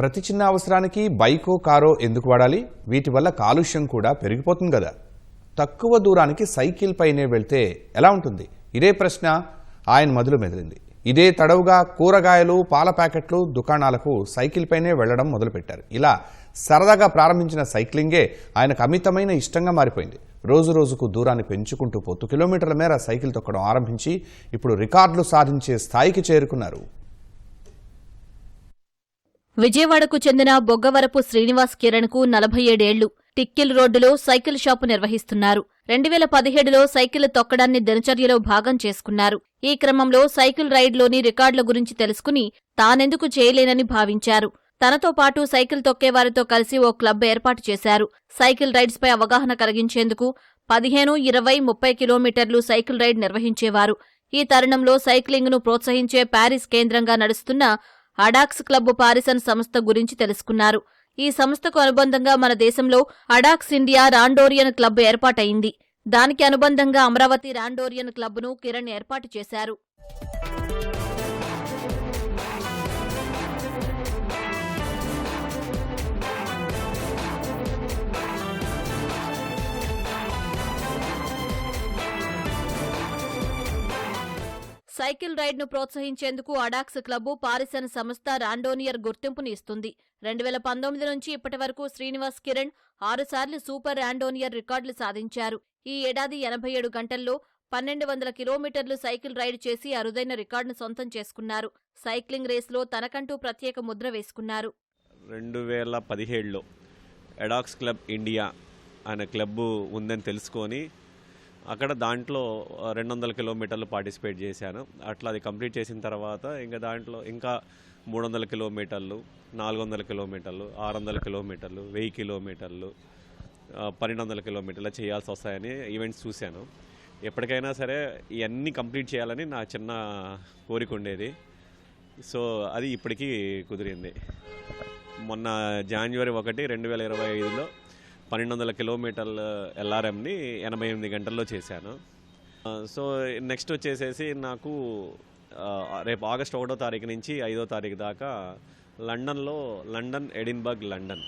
ప్రతి చిన్న అవసరానికి బైకో కారో ఎందుకు వాడాలి? వీటి వల్ల కాలుష్యం కూడా పెరిగిపోతుంది కదా. తక్కువ దూరానికి సైకిల్ పైనే వెళ్తే ఎలా ఉంటుంది? ఇదే ప్రశ్న ఆయన మొదలు మెదిలింది. ఇదే తడవుగా కూరగాయలు పాల ప్యాకెట్లు దుకాణాలకు సైకిల్ పైనే వెళ్ళడం మొదలుపెట్టారు. ఇలా సరదాగా ప్రారంభించిన సైక్లింగే ఆయనకు అమితమైన ఇష్టంగా మారిపోయింది. రోజు రోజుకు దూరాన్ని పెంచుకుంటూ పోతూ కిలోమీటర్ల మేర సైకిల్ తొక్కడం ఆరంభించి ఇప్పుడు రికార్డులు సాధించే స్థాయికి చేరుకున్నారు. విజయవాడకు చెందిన బొగ్గవరపు శ్రీనివాస్ కిరణ్కు నలభై ఏడేళ్ళు టిక్కిల్ రోడ్డులో సైకిల్ షాపు నిర్వహిస్తున్నారు. రెండు వేల పదిహేడులో సైకిల్ తొక్కడాన్ని దినచర్యలో భాగం చేసుకున్నారు. ఈ క్రమంలో సైకిల్ రైడ్లోని రికార్డుల గురించి తెలుసుకుని తానెందుకు చేయలేనని భావించారు. తనతో పాటు సైకిల్ తొక్కేవారితో కలిసి ఓ క్లబ్ ఏర్పాటు చేశారు. సైకిల్ రైడ్స్పై అవగాహన కలిగించేందుకు పదిహేను ఇరవై ముప్పై కిలోమీటర్లు సైకిల్ రైడ్ నిర్వహించేవారు. ఈ తరుణంలో సైక్లింగ్ను ప్రోత్సహించే ప్యారిస్ కేంద్రంగా నడుస్తున్న అడాక్స్ క్లబ్ పారిసన్ సంస్థ గురించి తెలుసుకున్నారు. ఈ సంస్థకు అనుబంధంగా మన దేశంలో అడాక్స్ ఇండియా రాండోరియన్ క్లబ్ ఏర్పాటైంది దానికి అనుబంధంగా అమరావతి రాండోరియన్ క్లబ్ను కిరణ్ ఏర్పాటు చేశారు. సైకిల్ రైడ్ను ప్రోత్సహించేందుకు అడాక్స్ క్లబ్ పారిసన్ సంస్థ రాండోనియర్ గుర్తింపుని ఇస్తుంది రెండు వేల పంతొమ్మిది నుంచి ఇప్పటి వరకు శ్రీనివాస్ కిరణ్ ఆరుసార్లు సూపర్ రాండోనియర్ రికార్డులు సాధించారు. ఈ ఏడాది ఎనభై ఏడు గంటల్లో పన్నెండు వందల కిలోమీటర్లు సైకిల్ రైడ్ చేసి అరుదైన రికార్డును సొంతం చేసుకున్నారు. సైక్లింగ్ రేస్లో తనకంటూ ప్రత్యేక ముద్ర వేసుకున్నారు. రెండు వేల పదిహేడులో ఎడాక్స్ క్లబ్ ఇండియా అనే క్లబ్ ఉందని తెలుసుకొని అక్కడ దాంట్లో రెండు వందల కిలోమీటర్లు పార్టిసిపేట్ చేశాను. అట్లా అది కంప్లీట్ చేసిన తర్వాత ఇంకా దాంట్లో ఇంకా మూడు వందల కిలోమీటర్లు నాలుగు వందల కిలోమీటర్లు ఆరు వందల కిలోమీటర్లు వెయ్యి కిలోమీటర్లు పన్నెండు వందల కిలోమీటర్లు చేయాల్సి వస్తాయని ఈవెంట్స్ చూశాను. ఎప్పటికైనా సరే ఇవన్నీ కంప్లీట్ చేయాలని నా చిన్న కోరిక ఉండేది. సో అది ఇప్పటికీ కుదిరింది. మొన్న జనవరి ఒకటి రెండు వేల ఇరవై ఐదులో పన్నెండు వందల కిలోమీటర్ల ఎల్ఆర్ఎంని ఎనభై ఎనిమిది గంటల్లో చేశాను. సో నెక్స్ట్ వచ్చేసేసి నాకు రేపు ఆగస్ట్ ఒకటో తారీఖు నుంచి ఐదో తారీఖు దాకా లండన్లో లండన్ ఎడిన్బర్గ్ లండన్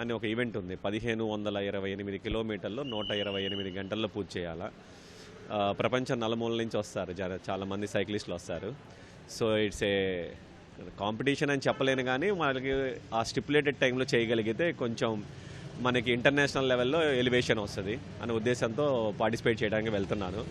అని ఒక ఈవెంట్ ఉంది. పదిహేను వందల ఇరవై ఎనిమిది కిలోమీటర్లు నూట ఇరవై ఎనిమిది గంటల్లో పూర్తి చేయాలా. ప్రపంచం నలుమూల నుంచి వస్తారు. చాలామంది సైక్లిస్టులు వస్తారు. సో ఇట్స్ ఏ కాంపిటీషన్ అని చెప్పలేను కానీ వాళ్ళకి ఆ స్టిపులేటెడ్ టైంలో చేయగలిగితే కొంచెం మనకి ఇంటర్నేషనల్ లెవెల్లో ఎలివేషన్ వస్తుంది అనే ఉద్దేశంతో పార్టిసిపేట్ చేయడానికి వెళ్తున్నాను.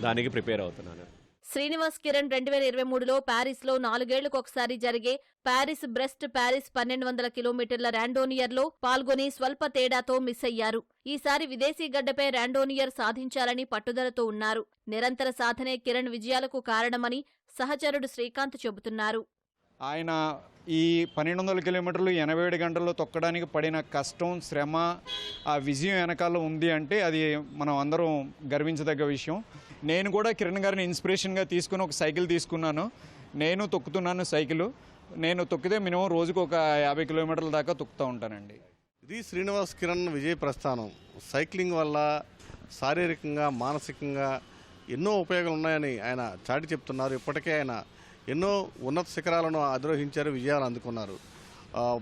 దానికి ప్రిపేర్ అవుతున్నాను. శ్రీనివాస్ కిరణ్ రెండు వేల ఇరవై మూడులో ప్యారిస్లో నాలుగేళ్ళకు ఒకసారి జరిగే ప్యారిస్ బ్రెస్ట్ ప్యారిస్ పన్నెండు వందల కిలోమీటర్ల ర్యాండోనియర్లో పాల్గొని స్వల్ప తేడాతో మిస్ అయ్యారు. ఈసారి విదేశీ గడ్డపై ర్యాండోనియర్ సాధించాలని పట్టుదలతో ఉన్నారు. నిరంతర సాధనే కిరణ్ విజయాలకు కారణమని సహచరుడు శ్రీకాంత్ చెబుతున్నారు. ఆయన ఈ పన్నెండు వందల కిలోమీటర్లు ఎనభై ఏడు గంటల్లో తొక్కడానికి పడిన కష్టం శ్రమ ఆ విజయం వెనకాల ఉంది అంటే అది మనం అందరం గర్వించదగ్గ విషయం. నేను కూడా కిరణ్ గారిని ఇన్స్పిరేషన్గా తీసుకుని ఒక సైకిల్ తీసుకున్నాను. నేను తొక్కుతున్నాను సైకిల్. నేను తొక్కితే మినిమం రోజుకు ఒక యాభై కిలోమీటర్ల దాకా తొక్కుతూ ఉంటానండి. ఇది శ్రీనివాస్ కిరణ్ విజయ ప్రస్థానం. సైక్లింగ్ వల్ల శారీరకంగా మానసికంగా ఎన్నో ఉపయోగాలు ఉన్నాయని ఆయన చాటి చెప్తున్నారు. ఇప్పటికే ఆయన ఎన్నో ఉన్నత శిఖరాలను అధిరోహించారు విజయాలు అందుకున్నారు.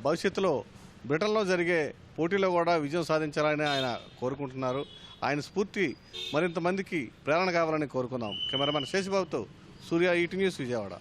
భవిష్యత్తులో బ్రిటన్లో జరిగే పోటీలో కూడా విజయం సాధించాలని ఆయన కోరుకుంటున్నారు. ఆయన స్ఫూర్తి మరింత మందికి ప్రేరణ కావాలని కోరుకుందాం. కెమెరామెన్ శేషబాబుతో సూర్య ఈటీ న్యూస్ విజయవాడ.